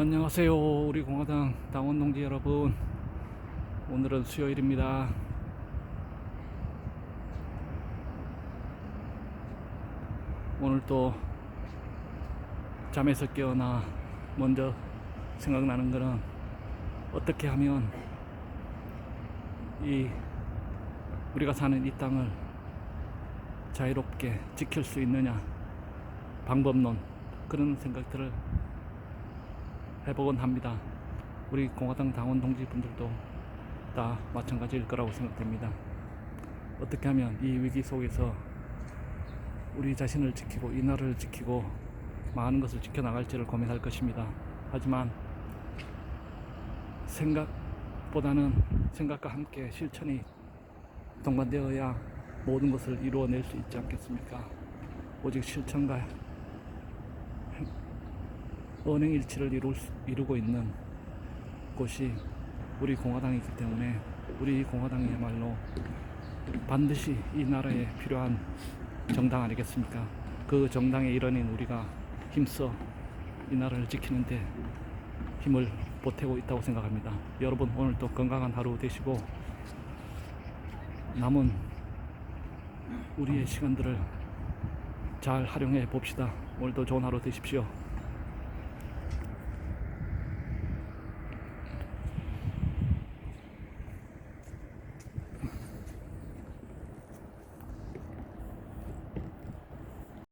안녕하세요 우리 공화당 당원 동지 여러분. 오늘은 수요일입니다. 오늘 또 잠에서 깨어나 먼저 생각나는 거는 어떻게 하면 이 우리가 사는 이 땅을 자유롭게 지킬 수 있느냐 방법론 그런 생각들을 해보곤 합니다. 우리 공화당 당원 동지분들도 다 마찬가지일 거라고 생각됩니다. 어떻게 하면 이 위기 속에서 우리 자신을 지키고 이 나라를 지키고 많은 것을 지켜나갈지를 고민할 것입니다. 하지만 생각보다는 생각과 함께 실천이 동반되어야 모든 것을 이루어낼 수 있지 않겠습니까? 오직 실천과 언행일치를 이룰 수- 이루고 있는 곳이 우리 공화당이기 때문에 우리 공화당이야말로 반드시 이 나라에 필요한 정당 아니겠습니까? 그 정당의 일원인 우리가 힘써 이 나라를 지키는데 힘을 보태고 있다고 생각합니다. 여러분 오늘도 건강한 하루 되시고 남은 우리의 시간들을 잘 활용해 봅시다. 오늘도 좋은 하루 되십시오.